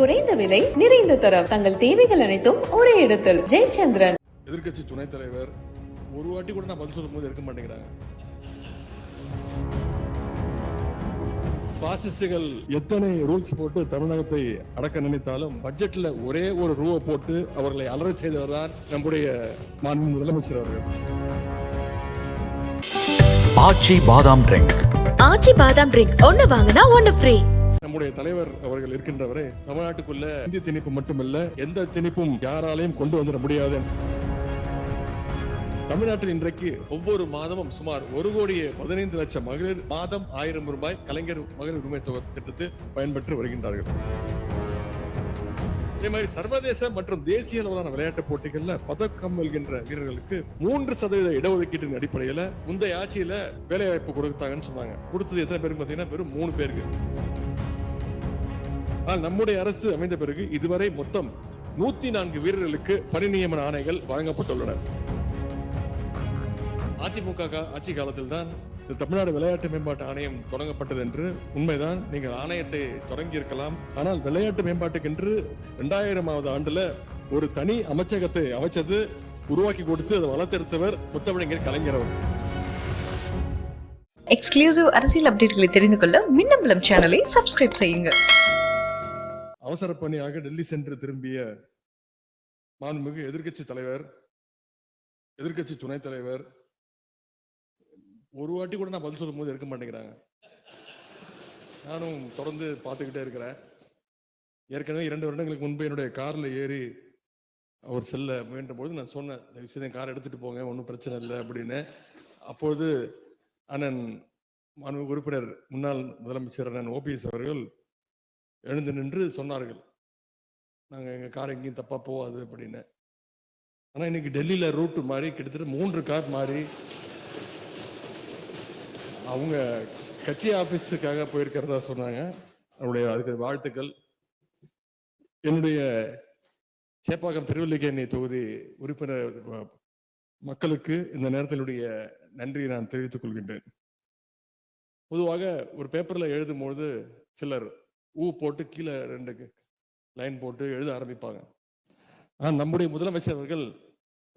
குறைந்த விலை நிறைந்த தரம். தங்கள் தேவைகள் அனைத்தும் ஒரே இடத்தில். ஜெயச்சந்திரன். எதிர்க்கட்சி துணைத் தலைவர் ஒரு வாட்டி கூட நான் பதில் சொல்லும் போது இருக்க மாட்டேங்கிறாங்க. பாசிஸ்டுகள் எத்தனை ரூல்ஸ் போட்டு தமிழகத்தை அடக்க நினைத்தாலும் பட்ஜெட்ல ஒரே ஒரு ரூவை போட்டு அவர்களை அலறச் செய்தவர் தான் நம்முடைய மாண்பு முதலமைச்சர் அவர்கள். ஆச்சி பாதாம் ட்ரிங்க். ஆச்சி பாதாம் ட்ரிங்க் ஒன்னு வாங்கினா ஒன்னு ஃப்ரீ. நம்முடைய தலைவர் அவர்கள் இருக்கின்றவரை தமிழ்நாட்டுக்குள்ள இந்திய திணிப்பு மட்டுமல்ல எந்த திணிப்பும் யாராலையும் கொண்டு வந்துட முடியாது. தமிழ்நாட்டில் இன்றைக்கு ஒவ்வொரு மாதமும் சுமார் ஒரு கோடியே பதினைந்து லட்சம் மகளிர் மாதம் ஆயிரம் ரூபாய் கலைஞர் மகளிர் உரிமை தொகை திட்டத்தில் பயன்பெற்று வருகின்றார்கள். இதே மாதிரி சர்வதேச மற்றும் தேசிய அளவிலான விளையாட்டு போட்டிகள்ல பதக்கம் வெல்கின்ற வீரர்களுக்கு மூன்று சதவீத இடஒதுக்கீட்டின் அடிப்படையில முந்தைய ஆட்சியில வேலை வாய்ப்பு கொடுத்தாங்கன்னு சொன்னாங்க. கொடுத்தது எத்தனை பேருக்கு பாத்தீங்கன்னா வெறும் மூணு பேருக்கு. ஆனால் நம்முடைய அரசு அமைந்த பிறகு இதுவரை மொத்தம் நூத்தி நான்கு வீரர்களுக்கு பணி நியமன ஆணைகள் வழங்கப்பட்டுள்ளன. அதிமுக ஆட்சி காலத்தில் தான் தமிழ்நாடு விளையாட்டு மேம்பாட்டு ஆணையம் தொடங்கப்பட்டது என்று உண்மைதான். நீங்கள் ஆணையத்தை தொடங்கி இருக்கலாம் ஆனால் விளையாட்டு மேம்பாட்டுக்கென்று இரண்டாயிரமாவது ஆண்டுல ஒரு தனி அமைச்சகத்தை அமைச்சது உருவாக்கி கொடுத்து அதை வளர்த்தெடுத்தவர் முத்தமிழங்கர் கலைஞர் அவர். எக்ஸ்க்ளூசிவ் அரசியல் அப்டேட்களை தெரிந்து கொள்ள மின்னம்பலம் சேனலை சப்ஸ்கிரைப் செய்யுங்கள் அவசர பணியாக டெல்லி சென்று திரும்பிய மாண்புமிகு எதிர்க்கட்சி தலைவர் எதிர்க்கட்சி துணைத் தலைவர் ஒரு வாட்டி கூட நான் பதில் சொல்லும் போது இருக்க மாட்டேங்கிறாங்க. நானும் தொடர்ந்து பார்த்துக்கிட்டே இருக்கிறேன். ஏற்கனவே இரண்டு வருடங்களுக்கு முன்பு என்னுடைய காரில் ஏறி அவர் செல்ல முயன்ற பொழுது நான் சொன்னேன் இந்த விஷயத்தை கார் எடுத்துகிட்டு போங்க ஒன்றும் பிரச்சனை இல்லை அப்படின்னு. அப்பொழுது அண்ணன் மாண்பு உறுப்பினர் முன்னாள் முதலமைச்சர் அண்ணன் ஓபிஎஸ் அவர்கள் எழுந்து நின்று சொன்னார்கள். நாங்கள் எங்கள் கார் எங்கேயும் தப்பாக போகாது அப்படின்னு. ஆனால் இன்னைக்கு டெல்லியில் ரூட்டு மாறி கிட்டத்தட்ட மூன்று கார் மாறி அவங்க கட்சி ஆஃபீஸுக்காக போயிருக்கிறதா சொன்னாங்க. அவருடைய அதுக்கு வாழ்த்துக்கள். என்னுடைய சேப்பாக்கம் திருவல்லிக்கேணி தொகுதி உறுப்பினர் மக்களுக்கு இந்த நேரத்தினுடைய நன்றியை நான் தெரிவித்துக் கொள்கின்றேன். பொதுவாக ஒரு பேப்பரில் எழுதும்பொழுது சிலர் ஊ போட்டு கீழே ரெண்டு லைன் போட்டு எழுத ஆரம்பிப்பாங்க. ஆனால் நம்முடைய முதலமைச்சர் அவர்கள்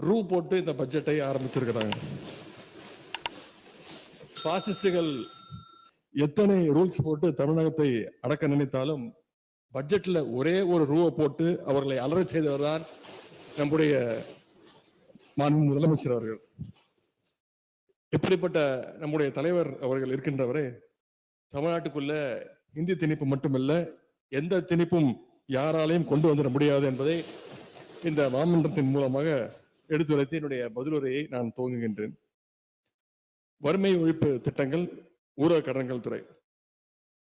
ரூ போட்டு இந்த பட்ஜெட்டை ஆரம்பிச்சிருக்கிறாங்க. பாசிஸ்டுகள் எத்தனை ரூல்ஸ் போட்டு தமிழகத்தை அடக்க நினைத்தாலும் பட்ஜெட்ல ஒரே ஒரு ரூவை போட்டு அவர்களை அலறச் செய்தவர் தான் நம்முடைய மாண்பு முதலமைச்சர் அவர்கள். எப்படிப்பட்ட நம்முடைய தலைவர் அவர்கள் இருக்கின்றவரை தமிழ்நாட்டுக்குள்ள இந்திய திணிப்பு மட்டுமல்ல எந்த திணிப்பும் யாராலையும் கொண்டு வந்துட முடியாது என்பதை இந்த மாமன்றத்தின் மூலமாக எடுத்துரைத்து என்னுடைய பதிலுரையை நான் துவங்குகின்றேன். வறுமை ஒழிப்பு திட்டங்கள் ஊரக கடன்கள் துறை.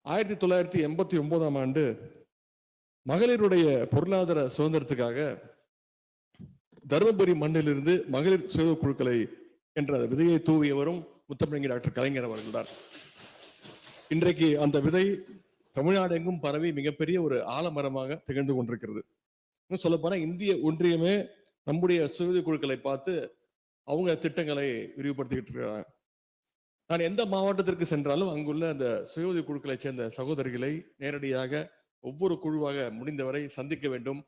ஆயிரத்தி தொள்ளாயிரத்தி எண்பத்தி ஒன்பதாம் ஆண்டு மகளிருடைய பொருளாதார சுதந்திரத்துக்காக தருமபுரி மண்ணிலிருந்து மகளிர் சுய குழுக்களை என்ற விதையை தூவியவரும் முத்தமிழங்கி டாக்டர் கலைஞர் அவர்கள்தான் இன்றைக்கு அந்த விதை தமிழ்நாடு எங்கும் பரவி மிகப்பெரிய ஒரு ஆலமரமாக திகழ்ந்து கொண்டிருக்கிறது. இன்னும் சொல்ல போனா இந்திய ஒன்றியமே நம்முடைய சுய குழுக்களை பார்த்து அவங்க திட்டங்களை விரிவுபடுத்திக்கிட்டு இருக்கிறாங்க நான் எந்த மாவட்டத்திற்கு சென்றாலும் அங்குள்ள அந்த சுய உதவி குழுக்களைச் சேர்ந்த சகோதரிகளை நேரடியாக ஒவ்வொரு குழுவாக முடிந்தவரை சந்திக்க வேண்டும்.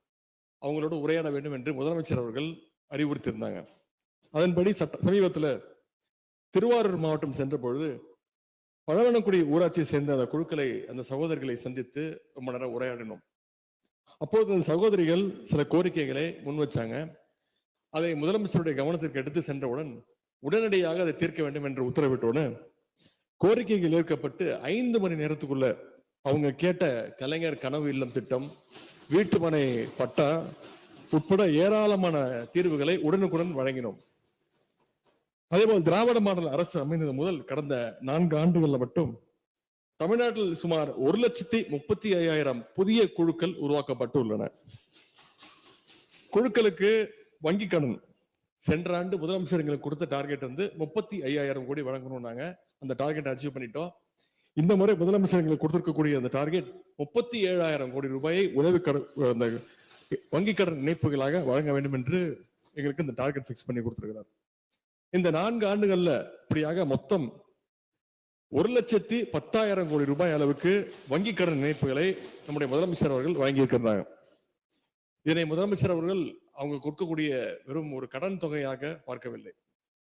அவங்களோட உரையாட வேண்டும் என்று முதலமைச்சர் அவர்கள் அறிவுறுத்தியிருந்தாங்க. அதன்படி சட்ட சமீபத்தில் திருவாரூர் மாவட்டம் சென்ற பொழுது பழவனக்குடி ஊராட்சியை சேர்ந்த அந்த குழுக்களை அந்த சகோதரிகளை சந்தித்து ரொம்ப நேரம் உரையாடினோம். அப்போது அந்த சகோதரிகள் சில கோரிக்கைகளை முன் வச்சாங்க. அதை முதலமைச்சருடைய கவனத்திற்கு எடுத்து சென்றவுடன் உடனடியாக அதை தீர்க்க வேண்டும் என்று உத்தரவிட்டவுடன் கோரிக்கைகள் ஏற்கப்பட்டு ஐந்து மணி நேரத்துக்குள்ள அவங்க கேட்ட கலைஞர் கனவு இல்லம் திட்டம் வீட்டுமனை பட்டா உட்பட ஏராளமான தீர்வுகளை உடனுக்குடன் வழங்கினோம். அதே போல் திராவிட மாடல் அரசு அமைந்தது முதல் கடந்த நான்கு ஆண்டுகள்ல மட்டும் தமிழ்நாட்டில் சுமார் ஒரு லட்சத்தி முப்பத்தி ஐயாயிரம் புதிய குழுக்கள் உருவாக்கப்பட்டு உள்ளன குழுக்களுக்கு வங்கி கடன். சென்ற ஆண்டு முதலமைச்சர் எங்களுக்கு கொடுத்த டார்கெட் வந்து முப்பத்தி ஐயாயிரம் கோடி வழங்கணும் நாங்க அந்த டார்கெட் அச்சீவ் பண்ணிட்டோம். இந்த முறை முதலமைச்சர் எங்களுக்கு கொடுத்திருக்கக்கூடிய அந்த டார்கெட் முப்பத்தி ஏழாயிரம் கோடி ரூபாயை உதவி கடன் அந்த வங்கி கடன் இணைப்புகளாக வழங்க வேண்டும் என்று எங்களுக்கு இந்த டார்கெட் ஃபிக்ஸ் பண்ணி கொடுத்திருக்கிறார். இந்த நான்கு ஆண்டுகள்ல இப்படியாக மொத்தம் ஒரு லட்சத்தி பத்தாயிரம் கோடி ரூபாய் அளவுக்கு வங்கி கடன் இணைப்புகளை நம்முடைய முதலமைச்சர் அவர்கள் வழங்கியிருக்கிறாங்க இதனை முதலமைச்சர் அவர்கள் அவங்க கொடுக்கக்கூடிய வெறும் ஒரு கடன் தொகையாக பார்க்கவில்லை.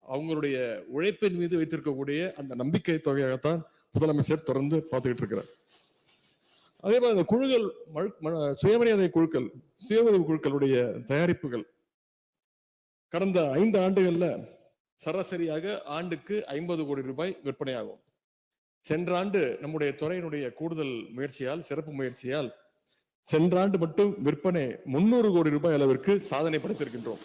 அவங்களுடைய உழைப்பின் மீது வைத்திருக்கக்கூடிய அந்த நம்பிக்கை தொகையாகத்தான் முதலமைச்சர் தொடர்ந்து பார்த்துக்கிட்டு இருக்கிறார். அதே மாதிரி அந்த குழுக்கள் சுயமரியாதை குழுக்கள் சுய உதவி குழுக்களுடைய தயாரிப்புகள் கடந்த ஐந்து ஆண்டுகள்ல சராசரியாக ஆண்டுக்கு ஐம்பது கோடி ரூபாய் விற்பனையாகும். சென்ற ஆண்டு நம்முடைய துறையினுடைய கூடுதல் முயற்சியால் சிறப்பு முயற்சியால் சென்ற ஆண்டு மட்டும் விற்பனை முன்னூறு கோடி ரூபாய் அளவிற்கு சாதனை படைத்திருக்கின்றோம்.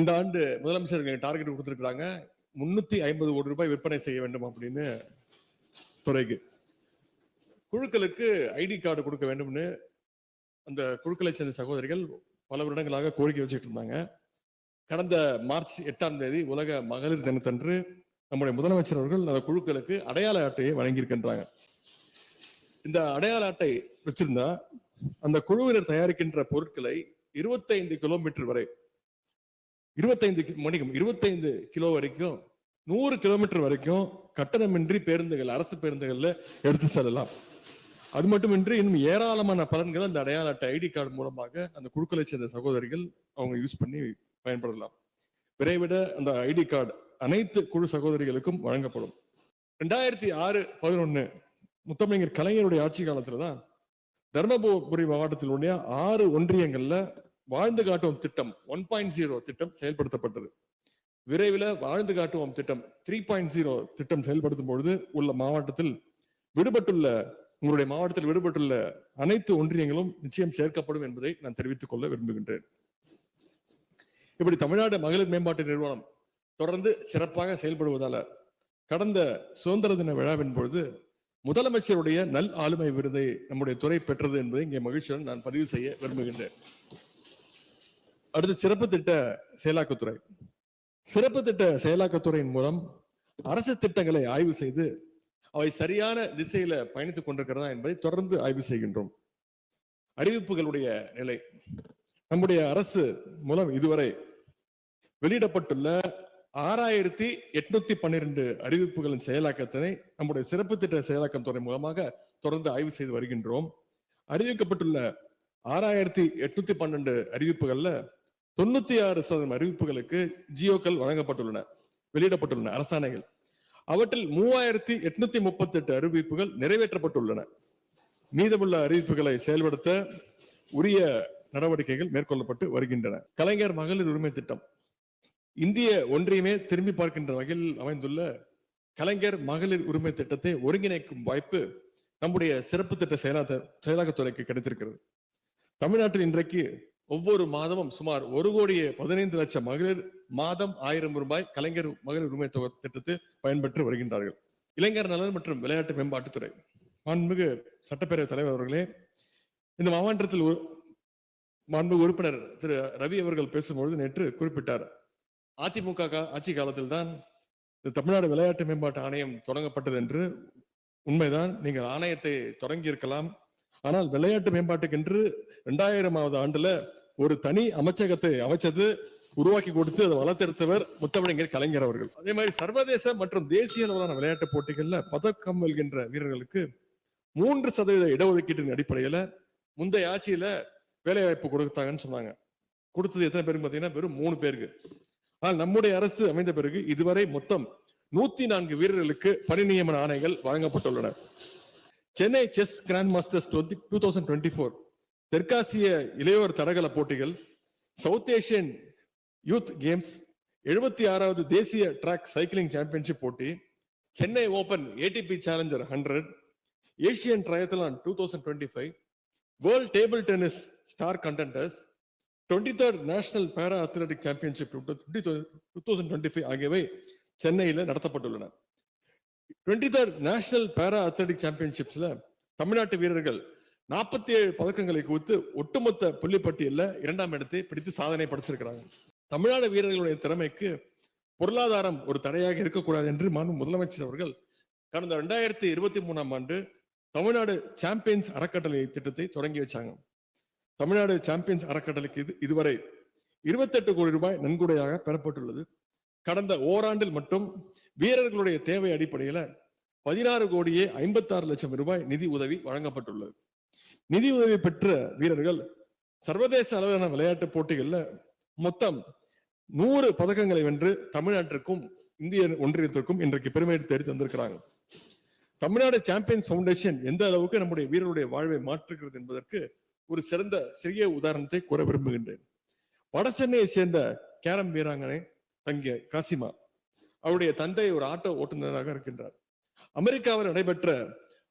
இந்த ஆண்டு முதலமைச்சர் டார்கெட் கொடுத்திருக்கிறாங்க. முன்னூத்தி ஐம்பது கோடி ரூபாய் விற்பனை செய்ய வேண்டும் அப்படின்னு துறைக்கு. குழுக்களுக்கு ஐடி கார்டு கொடுக்க வேண்டும்னு அந்த குழுக்களை சேர்ந்த சகோதரிகள் பல வருடங்களாக கோரிக்கை வச்சுட்டு இருந்தாங்க. கடந்த மார்ச் எட்டாம் தேதி உலக மகளிர் தினத்தன்று நம்முடைய முதலமைச்சர் அவர்கள் அந்த குழுக்களுக்கு அடையாள அட்டையை வழங்கியிருக்கின்றாங்க. இந்த அடையாள அட்டை வச்சிருந்தா அந்த குழுவினர் தயாரிக்கின்ற பொருட்களை இருபத்தைந்து கிலோமீட்டர் வரை இருபத்தைந்து மணிக்கும் இருபத்தைந்து கிலோ வரைக்கும் நூறு கிலோமீட்டர் வரைக்கும் கட்டணமின்றி பேருந்துகள் அரசு பேருந்துகள்ல எடுத்து செல்லலாம். அது மட்டுமின்றி இன்னும் ஏராளமான பலன்கள் அந்த அடையாள அட்டை ஐடி கார்டு மூலமாக அந்த குழுக்களை சேர்ந்த சகோதரிகள் அவங்க யூஸ் பண்ணி பயன்படலாம். விரைவிட அந்த ஐடி கார்டு அனைத்து குழு சகோதரிகளுக்கும் வழங்கப்படும். ரெண்டாயிரத்தி ஆறு பதினொன்னு முத்தமிழர் கலைஞருடைய ஆட்சி காலத்துல தான் தர்மபுரி மாவட்டத்தில் உடைய ஆறு ஒன்றியங்கள்ல வாழ்ந்து காட்டுவோம் திட்டம் ஒன் பாயிண்ட் ஜீரோ திட்டம் செயல்படுத்தப்பட்டது. விரைவில் வாழ்ந்து காட்டுவோம் திட்டம் த்ரீ பாயிண்ட் ஜீரோ திட்டம் செயல்படுத்தும் பொழுது உள்ள மாவட்டத்தில் விடுபட்டுள்ள உங்களுடைய மாவட்டத்தில் விடுபட்டுள்ள அனைத்து ஒன்றியங்களும் நிச்சயம் சேர்க்கப்படும் என்பதை நான் தெரிவித்துக் கொள்ள விரும்புகின்றேன். இப்படி தமிழ்நாடு மகளிர் மேம்பாட்டு நிறுவனம் தொடர்ந்து சிறப்பாக செயல்படுவதால கடந்த சுதந்திர தின விழாவின் பொழுது முதலமைச்சருடைய நல் ஆளுமை விருதை நம்முடைய துறை பெற்றது என்பதை இங்கே மகிழ்ச்சியுடன் நான் பதிவு செய்ய விரும்புகின்றேன். அடுத்து சிறப்பு திட்ட செயலாக்கத்துறை. சிறப்பு திட்ட செயலாக்கத்துறையின் மூலம் அரசு திட்டங்களை ஆய்வு செய்து அவை சரியான திசையில பயணித்துக் கொண்டிருக்கிறதா என்பதை தொடர்ந்து ஆய்வு செய்கின்றோம். அறிவிப்புகளுடைய நிலை. நம்முடைய அரசு மூலம் இதுவரை வெளியிடப்பட்டுள்ள ஆறாயிரத்தி எட்நூத்தி பன்னிரண்டு அறிவிப்புகளின் செயலாக்கத்தினை நம்முடைய சிறப்பு திட்ட செயலாக்கம் துறை மூலமாக தொடர்ந்து ஆய்வு செய்து வருகின்றோம். அறிவிக்கப்பட்டுள்ள ஆறாயிரத்தி எட்நூத்தி பன்னெண்டு அறிவிப்புகள்ல தொண்ணூத்தி ஆறு சதவீதம் அறிவிப்புகளுக்கு ஜியோக்கள் வழங்கப்பட்டுள்ளன வெளியிடப்பட்டுள்ளன அரசாணைகள். அவற்றில் மூவாயிரத்தி எட்நூத்தி முப்பத்தி எட்டு அறிவிப்புகள் நிறைவேற்றப்பட்டுள்ளன. மீதமுள்ள அறிவிப்புகளை செயல்படுத்த உரிய நடவடிக்கைகள் மேற்கொள்ளப்பட்டு வருகின்றன. கலைஞர் மகளிர் உரிமை திட்டம். இந்திய ஒன்றியமே திரும்பி பார்க்கின்ற வகையில் அமைந்துள்ள கலைஞர் மகளிர் உரிமை திட்டத்தை ஒருங்கிணைக்கும் வாய்ப்பு நம்முடைய சிறப்பு திட்ட செயலாக்க செயலாக்கத்துறைக்கு கிடைத்திருக்கிறது. தமிழ்நாட்டில் இன்றைக்கு ஒவ்வொரு மாதமும் சுமார் ஒரு கோடியே பதினைந்து லட்சம் மகளிர் மாதம் ஆயிரம் ரூபாய் கலைஞர் மகளிர் உரிமை தொகை திட்டத்தை பயன்பெற்று வருகின்றார்கள். இளைஞர் நலன் மற்றும் விளையாட்டு மேம்பாட்டுத்துறை மாண்புமிகு சட்டப்பேரவை தலைவர் அவர்களே இந்த மாவட்டத்தில் ஒரு- மாண்புமிகு உறுப்பினர் திரு ரவி அவர்கள் பேசும்பொழுது நேற்று குறிப்பிட்டார். அதிமுக ஆட்சி காலத்தில் தான் தமிழ்நாடு விளையாட்டு மேம்பாட்டு ஆணையம் தொடங்கப்பட்டது என்று உண்மைதான். நீங்கள் ஆணையத்தை தொடங்கி இருக்கலாம் ஆனால் விளையாட்டு மேம்பாட்டுக்கென்று இரண்டாயிரமாவது ஆண்டுல ஒரு தனி அமைச்சகத்தை அமைச்சது உருவாக்கி கொடுத்து அதை வளர்த்தெடுத்தவர் முத்தமிழங்கர் கலைஞர் அவர்கள். அதே மாதிரி சர்வதேச மற்றும் தேசிய அளவிலான விளையாட்டு போட்டிகள்ல பதக்கம் வெல்கின்ற வீரர்களுக்கு மூன்று சதவீத இடஒதுக்கீட்டின் அடிப்படையில முந்தைய ஆட்சியில வேலை வாய்ப்பு கொடுத்தாங்கன்னு சொன்னாங்க. கொடுத்தது எத்தனை பேருக்கு பார்த்தீங்கன்னா வெறும் மூணு பேருக்கு. ஆனால் நம்முடைய அரசு அமைந்த பிறகு இதுவரை மொத்தம் நூத்தி நான்கு வீரர்களுக்கு பணிநியமன ஆணைகள் வழங்கப்பட்டுள்ளன. Chennai chess grand masters two thousand twenty four தெற்காசிய இளையோர் தடகள போட்டிகள் சவுத் ஏஷியன் யூத் கேம்ஸ் எழுபத்தி ஆறாவது தேசிய ட்ராக் சைக்கிளிங் சாம்பியன்ஷிப் போட்டி Chennai open ATP challenger hundred Asian triathlon two thousand twenty five world table tennis star contenders twenty third national para athletic championship two thousand twenty five ஆகியவை சென்னையில் நடத்தப்பட்டுள்ளன. Twenty third national para athletic சாம்பியன்ஷிப்ஸில் தமிழ்நாட்டு வீரர்கள் நாற்பத்தி ஏழு பதக்கங்களை குவித்து ஒட்டுமொத்த புள்ளிப்பட்டியலில் இரண்டாம் இடத்தை பிடித்து சாதனை படைச்சிருக்கிறாங்க. தமிழ்நாடு வீரர்களுடைய திறமைக்கு பொருளாதாரம் ஒரு தடையாக இருக்கக்கூடாது என்று மாண்பு முதலமைச்சர் அவர்கள் கடந்த ரெண்டாயிரத்தி இருபத்தி மூணாம் ஆண்டு தமிழ்நாடு சாம்பியன்ஸ் அறக்கட்டளை திட்டத்தை தொடங்கி வச்சாங்க. தமிழ்நாடு சாம்பியன்ஸ் அறக்கட்டளைக்கு இது இதுவரை இருபத்தெட்டு கோடி ரூபாய் நன்கொடையாக பெறப்பட்டுள்ளது. கடந்த ஓராண்டில் மட்டும் வீரர்களுடைய தேவை அடிப்படையில் பதினாறு கோடியே ஐம்பத்தாறு லட்சம் ரூபாய் நிதி உதவி வழங்கப்பட்டுள்ளது. நிதி உதவி பெற்ற வீரர்கள் சர்வதேச அளவிலான விளையாட்டு போட்டிகளில் மொத்தம் நூறு பதக்கங்களை வென்று தமிழ்நாட்டிற்கும் இந்திய ஒன்றியத்திற்கும் இன்றைக்கு பெருமை தேடி தந்திருக்கிறாங்க. தமிழ்நாடு சாம்பியன்ஸ் ஃபவுண்டேஷன் எந்த அளவுக்கு நம்முடைய வீரருடைய வாழ்வை மாற்றுகிறது என்பதற்கு ஒரு சிறந்த சிறிய உதாரணத்தை கூற விரும்புகின்றேன். வட சென்னையை சேர்ந்த கேரம் வீராங்கனை தங்கிய காசிமா. அவருடைய தந்தை ஒரு ஆட்டோ ஓட்டுநராக இருக்கின்றார். அமெரிக்காவில் நடைபெற்ற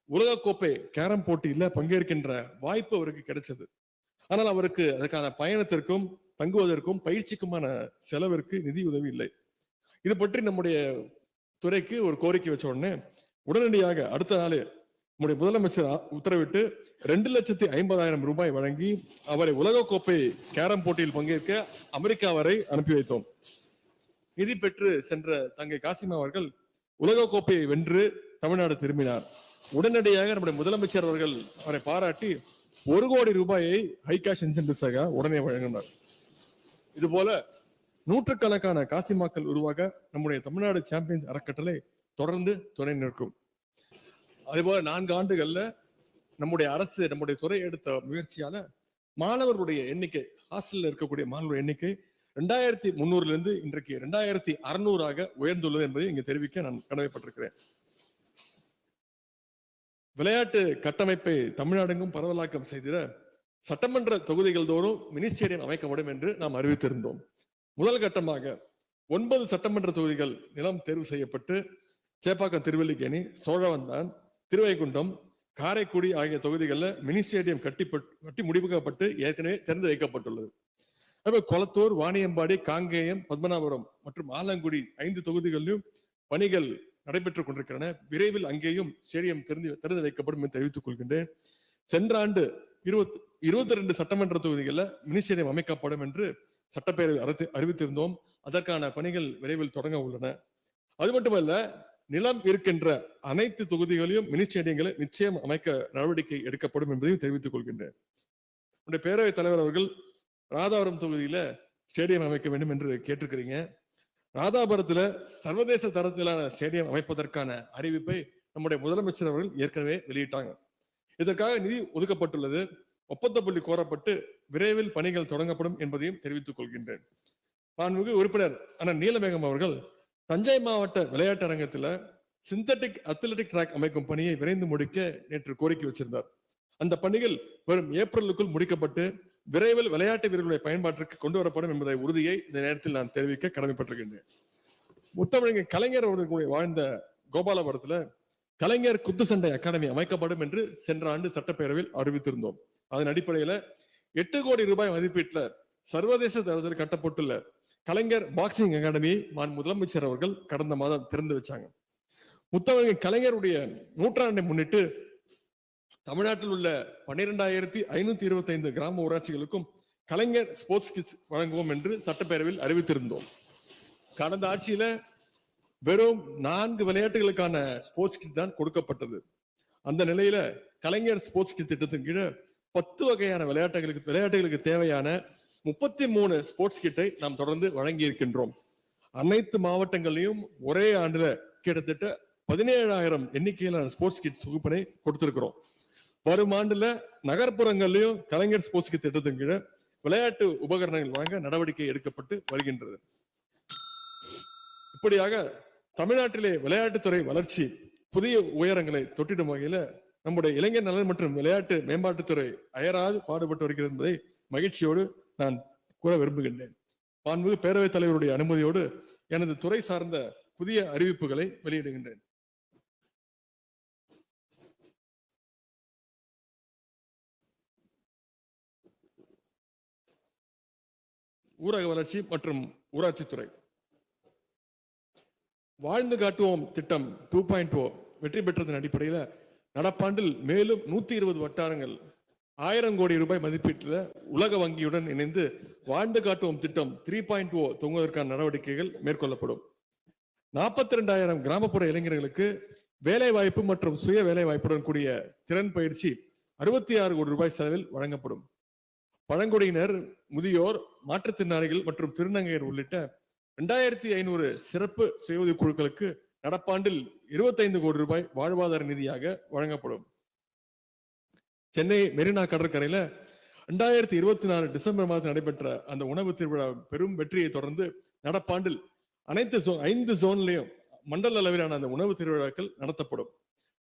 உலகக்கோப்பை கேரம் போட்டியில பங்கேற்கின்ற வாய்ப்பு அவருக்கு கிடைச்சது. ஆனால் அவருக்கு அதுக்கான பயணத்திற்கும் தங்குவதற்கும் பயிற்சிக்குமான செலவிற்கு நிதி உதவி இல்லை. இது பற்றி நம்முடைய துறைக்கு ஒரு கோரிக்கை வச்ச உடனே உடனடியாக அடுத்த நாளே நம்முடைய முதலமைச்சர் உத்தரவிட்டு ரெண்டு லட்சத்தி ஐம்பதாயிரம் ரூபாய் வழங்கி அவரை உலகக்கோப்பை கேரம் போட்டியில் பங்கேற்க அமெரிக்கா வரை அனுப்பி வைத்தோம். நிதி பெற்று சென்ற தங்கை காசிமா அவர்கள் உலகக்கோப்பையை வென்று தமிழ்நாடு திரும்பினார். உடனடியாக நம்முடைய முதலமைச்சர் அவர்கள் அவரை பாராட்டி ஒரு கோடி ரூபாயை ஹை கேஷ் இன்சென்டிவ்ஸாக உடனே வழங்கினார். இது போல நூற்றுக்கணக்கான காசிமாக்கள் உருவாக நம்முடைய தமிழ்நாடு சாம்பியன்ஸ் அறக்கட்டளை தொடர்ந்து துணை நிற்கும். அதேபோல நான்கு ஆண்டுகள்ல நம்முடைய அரசு நம்முடைய துறை எடுத்த முயற்சியால மாணவர்களுடைய எண்ணிக்கை ஹாஸ்டல்ல இருக்கக்கூடிய மாணவர்கள் எண்ணிக்கை ரெண்டாயிரத்தி முன்னூறுல இருந்து இன்றைக்கு ரெண்டாயிரத்தி அறுநூறாக உயர்ந்துள்ளது என்பதை இங்கு தெரிவிக்க நான் கடமைப்பட்டிருக்கிறேன். விளையாட்டு கட்டமைப்பை தமிழ்நாடெங்கும் பரவலாக்கம் செய்திட சட்டமன்ற தொகுதிகள் தோறும் மினி ஸ்டேடியம் அமைக்கப்படும் என்று நாம் அறிவித்திருந்தோம். முதல் கட்டமாக ஒன்பது சட்டமன்ற தொகுதிகள் நிலம் தேர்வு செய்யப்பட்டு சேப்பாக்கம் திருவல்லிக்கேணி சோழவந்தான் திருவைகுண்டம் காரைக்குடி ஆகிய தொகுதிகளில் மினி ஸ்டேடியம் கட்டி கட்டி முடிவுக்கப்பட்டு ஏற்கனவே திறந்து வைக்கப்பட்டுள்ளது. அதே கொளத்தூர் வாணியம்பாடி காங்கேயம் பத்மநாபுரம் மற்றும் ஆலங்குடி ஐந்து தொகுதிகளிலும் பணிகள் நடைபெற்றுக் கொண்டிருக்கின்றன. விரைவில் அங்கேயும் ஸ்டேடியம் திறந்து திறந்து வைக்கப்படும் என்று தெரிவித்துக் கொள்கின்றேன். சென்ற ஆண்டு இருபத்தி இருபத்தி ரெண்டு சட்டமன்ற தொகுதிகளில் மினி ஸ்டேடியம் அமைக்கப்படும் என்று சட்டப்பேரவை அறிவித்திருந்தோம். அதற்கான பணிகள் விரைவில் தொடங்க உள்ளன. அது மட்டுமல்ல நிலம் இருக்கின்ற அனைத்து தொகுதிகளிலும் மினி ஸ்டேடியங்களை நிச்சயம் அமைக்க நடவடிக்கை எடுக்கப்படும் என்பதையும் தெரிவித்துக் கொள்கின்றேன். உடைய பேரவைத் தலைவர் அவர்கள் ராதாபுரம் தொகுதியில ஸ்டேடியம் அமைக்க வேண்டும் என்று கேட்டிருக்கிறீங்க. ராதாபுரத்துல சர்வதேச தரத்திலான ஸ்டேடியம் அமைப்பதற்கான அறிவிப்பை நம்முடைய முதலமைச்சர் அவர்கள் ஏற்கனவே வெளியிட்டாங்க. இதற்காக நிதி ஒதுக்கப்பட்டுள்ளது. ஒப்பந்த புள்ளி கோரப்பட்டு விரைவில் பணிகள் தொடங்கப்படும் என்பதையும் தெரிவித்துக் கொள்கின்றேன். மாண்புமிகு உறுப்பினர் அண்ணன் நீலமேகம் அவர்கள் தஞ்சை மாவட்ட விளையாட்டு அரங்கத்துல சிந்தட்டிக் அத்லெட்டிக் ட்ராக் அமைக்கும் பணியை விரைந்து முடிக்க நேற்று கோரிக்கை வச்சிருந்தார். அந்த பணிகள் வரும் ஏப்ரலுக்குள் முடிக்கப்பட்டு விரைவில் விளையாட்டு வீரர்களுடைய பயன்பாட்டிற்கு கொண்டு வரப்படும் என்பதை உறுதியை இந்த நேரத்தில் நான் தெரிவிக்க கடமைப்பட்டிருக்கின்றேன். முத்தமிழங்க கலைஞர் அவர்களுடைய வாழ்ந்த கோபாலபுரத்துல கலைஞர் குத்து சண்டை அகாடமி அமைக்கப்படும் என்று சென்ற ஆண்டு சட்டப்பேரவையில் அறிவித்திருந்தோம். அதன் அடிப்படையில எட்டு கோடி ரூபாய் மதிப்பீட்டுல சர்வதேச தரத்தில் கட்டப்பட்டுள்ள கலைஞர் பாக்ஸிங் அகாடமியை மான் முதலமைச்சர் அவர்கள் கடந்த மாதம் திறந்து வச்சாங்க. முத்தமிழ் கலைஞருடைய நூற்றாண்டை முன்னிட்டு தமிழ்நாட்டில் உள்ள பன்னிரெண்டாயிரத்தி ஐநூத்தி இருபத்தி ஐந்து கிராம ஊராட்சிகளுக்கும் கலைஞர் ஸ்போர்ட்ஸ் கிட்ஸ் வழங்குவோம் என்று சட்டப்பேரவையில் அறிவித்திருந்தோம். கடந்த ஆட்சியில வெறும் நான்கு விளையாட்டுகளுக்கான ஸ்போர்ட்ஸ் கிட் தான் கொடுக்கப்பட்டது. அந்த நிலையில கலைஞர் ஸ்போர்ட்ஸ் கிட் திட்டத்தின் கீழே பத்து வகையான விளையாட்டுகளுக்கு விளையாட்டுகளுக்கு தேவையான முப்பத்தி மூணு ஸ்போர்ட்ஸ் கிட்டை நாம் தொடர்ந்து வழங்கி இருக்கின்றோம் அனைத்து மாவட்டங்களையும் ஒரே ஆண்டுல கிட்டத்தட்ட பதினேழாயிரம் எண்ணிக்கையிலான ஸ்போர்ட்ஸ் கிட் தொகுப்பினை கொடுத்திருக்கிறோம். வரும் ஆண்டுல நகர்ப்புறங்கள்லயும் கலைஞர் ஸ்போர்ட்ஸ் கிட் திட்டத்தின் கீழே விளையாட்டு உபகரணங்கள் வழங்க நடவடிக்கை எடுக்கப்பட்டு வருகின்றது. இப்படியாக தமிழ்நாட்டிலே விளையாட்டுத்துறை வளர்ச்சி புதிய உயரங்களை தொட்டிடும் வகையில நம்முடைய இளைஞர் நலன் மற்றும் விளையாட்டு மேம்பாட்டுத்துறை அயராது பாடுபட்டு வருகிறது என்பதை மகிழ்ச்சியோடு நான் கூற விரும்புகின்றேன். மாண்புமிகு பேரவைத் தலைவருடைய அனுமதியோடு எனது துறை சார்ந்த புதிய அறிவிப்புகளை வெளியிடுகின்றேன். ஊரக வளர்ச்சி மற்றும் ஊராட்சித்துறை வாழ்ந்து காட்டுவோம் திட்டம் டூ பாயிண்ட் ஓ வெற்றி பெற்றதன் அடிப்படையில் நடப்பாண்டில் மேலும் நூத்தி இருபது வட்டாரங்கள் ஆயிரம் கோடி ரூபாய் மதிப்பீட்டில் உலக வங்கியுடன் இணைந்து வாழ்ந்து காட்டுவோம் திட்டம் த்ரீ பாயிண்ட் ஓ துவங்குவதற்கான நடவடிக்கைகள் மேற்கொள்ளப்படும். நாற்பத்தி ரெண்டாயிரம் கிராமப்புற இளைஞர்களுக்கு வேலை வாய்ப்பு மற்றும் சுய வேலை வாய்ப்புடன் கூடிய திறன் பயிற்சி அறுபத்தி ஆறு கோடி ரூபாய் செலவில் வழங்கப்படும். பழங்குடியினர் முதியோர் மாற்றுத்திறனாளிகள் மற்றும் திருநங்கையர் உள்ளிட்ட ரெண்டாயிரத்தி ஐநூறு சிறப்பு சுய உதவி குழுக்களுக்கு நடப்பாண்டில் 25 கோடி ரூபாய் வாழ்வாதார நிதியாக வழங்கப்படும். சென்னை மெரினா கடற்கரையில ரெண்டாயிரத்தி இருபத்தி நாலு டிசம்பர் மாதம் நடைபெற்ற அந்த உணவு திருவிழா பெரும் வெற்றியை தொடர்ந்து நடப்பாண்டில் அனைத்து ஐந்து ஜோன்லையும் மண்டல அளவிலான அந்த உணவு திருவிழாக்கள் நடத்தப்படும்.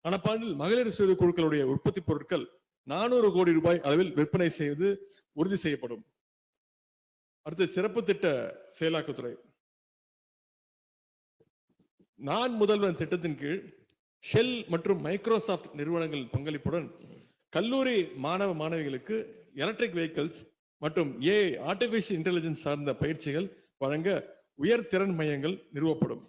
நடப்பாண்டில் மகளிர் சுய குழுக்களுடைய உற்பத்தி பொருட்கள் நானூறு கோடி ரூபாய் அளவில் விற்பனை செய்து உறுதி செய்யப்படும். அடுத்து சிறப்பு திட்ட செயலாக்கத்துறை நான் முதல்வன் திட்டத்தின் கீழ் ஷெல் மற்றும் மைக்ரோசாஃப்ட் நிறுவனங்கள் பங்களிப்புடன் கல்லூரி மாணவ மாணவிகளுக்கு எலக்ட்ரிக் வெஹிக்கிள்ஸ் மற்றும் ஏ ஆர்டிபிஷியல் இன்டெலிஜென்ஸ் சார்ந்த பயிற்சிகள் வழங்க உயர் திறன் மையங்கள் நிறுவப்படும்.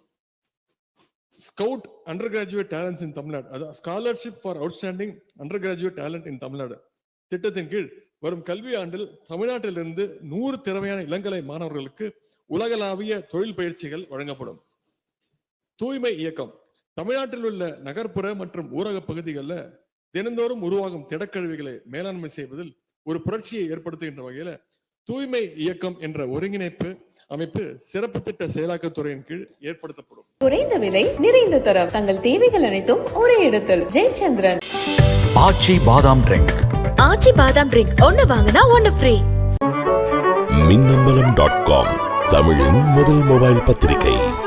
Scout under graduate talents in Tamil Nadu அதாவது scholarship for outstanding under graduate talent in Tamil Nadu திட்டத்தின் கீழ் வரும் கல்வி ஆண்டில் தமிழ்நாட்டிலிருந்து நூறு திறமையான இளங்கலை மாணவர்களுக்கு உலகளாவிய தொழில் பயிற்சிகள் வழங்கப்படும். தூய்மை இயக்கம் தமிழ்நாட்டில் உள்ள நகர்ப்புற மற்றும் ஊரக பகுதிகளில் தினந்தோறும் உருவாகும் திடக்கழிவுகளை மேலாண்மை செய்வதில் ஒரு புரட்சியை ஏற்படுத்துகின்ற வகையில தூய்மை இயக்கம் என்ற ஒருங்கிணைப்பு அமைப்பு சிறப்பு திட்ட செயலாக்கத்துறையின் கீழ் ஏற்படுத்தப்படும். குறைந்த விலை நிறைந்த தரம். தங்கள் தேவைகள் அனைத்தும் ஒரே இடத்தில். ஜெயச்சந்திரன். ஆச்சி பாதாம் ட்ரிங்க். ஆச்சி பாதாம் ட்ரிங்க். ஒன்னு வாங்கினா ஒன்னு ஃப்ரீ மின்னம்பலம் டாட் காம் தமிழின் முதல் மொபைல் பத்திரிகை.